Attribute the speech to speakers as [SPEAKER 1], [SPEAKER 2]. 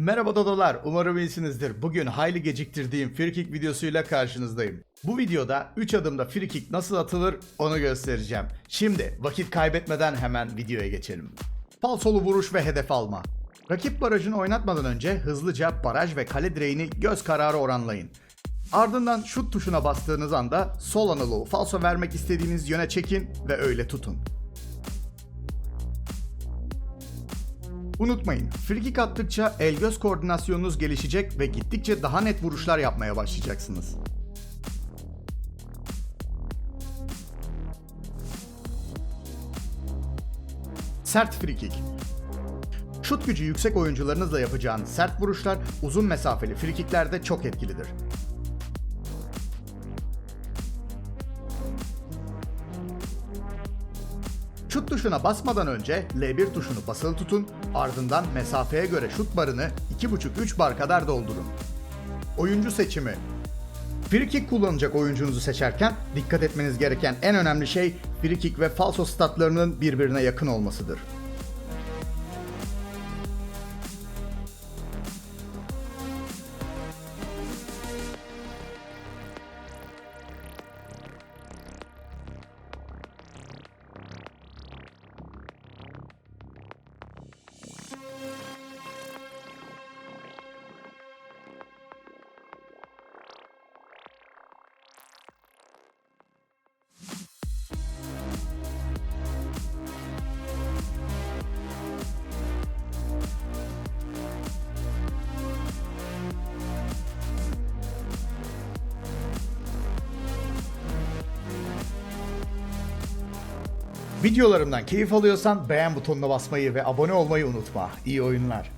[SPEAKER 1] Merhaba dodolar, umarım iyisinizdir. Bugün hayli geciktirdiğim frikik videosuyla karşınızdayım. Bu videoda 3 adımda frikik nasıl atılır onu göstereceğim. Şimdi vakit kaybetmeden hemen videoya geçelim. Falsolu vuruş ve hedef alma. Rakip barajını oynatmadan önce hızlıca baraj ve kale direğini göz kararı oranlayın. Ardından şut tuşuna bastığınız anda sol analoğu falso vermek istediğiniz yöne çekin ve öyle tutun. Unutmayın, frikik attıkça el göz koordinasyonunuz gelişecek ve gittikçe daha net vuruşlar yapmaya başlayacaksınız. Sert frikik. Şut gücü yüksek oyuncularınızla yapacağınız sert vuruşlar uzun mesafeli frikiklerde çok etkilidir. Şut tuşuna basmadan önce L1 tuşunu basılı tutun, ardından mesafeye göre şut barını 2.5-3 bar kadar doldurun. Oyuncu seçimi Free kick kullanacak oyuncunuzu seçerken dikkat etmeniz gereken en önemli şey free kick ve falso statlarının birbirine yakın olmasıdır. Videolarımdan keyif alıyorsan beğen butonuna basmayı ve abone olmayı unutma. İyi oyunlar.